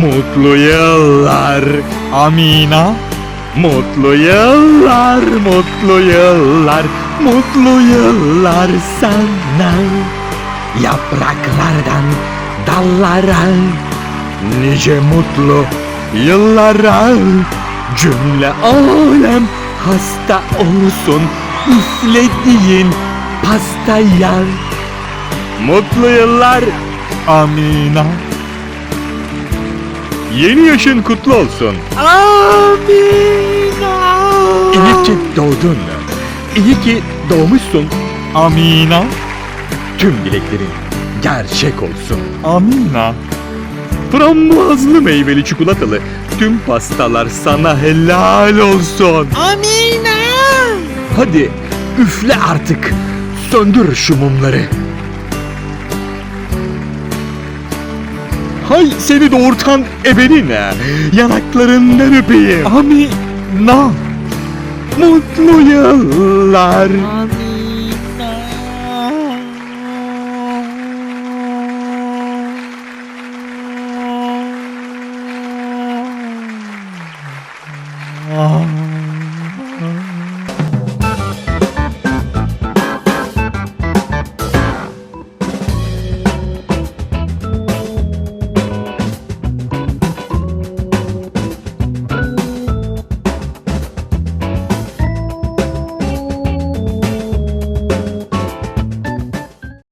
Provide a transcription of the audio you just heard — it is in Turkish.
Mutlu yıllar Amina. Mutlu yıllar, mutlu yıllar, mutlu yıllar sana. Yapraklardan dallara nice mutlu yıllara cümle alem hasta olsun üflediğin pastaya. Mutlu yıllar Amina. Yeni yaşın kutlu olsun. Amina. İyi ki doğdun. İyi ki doğmuşsun. Amina. Tüm dileklerin gerçek olsun. Amina. Frambuazlı meyveli çikolatalı tüm pastalar sana helal olsun. Amina. Hadi üfle artık. Söndür şu mumları. Hay seni doğurtan ebenine. Yanaklarından öpeyim. Amina. Mutlu yıllar. Ah.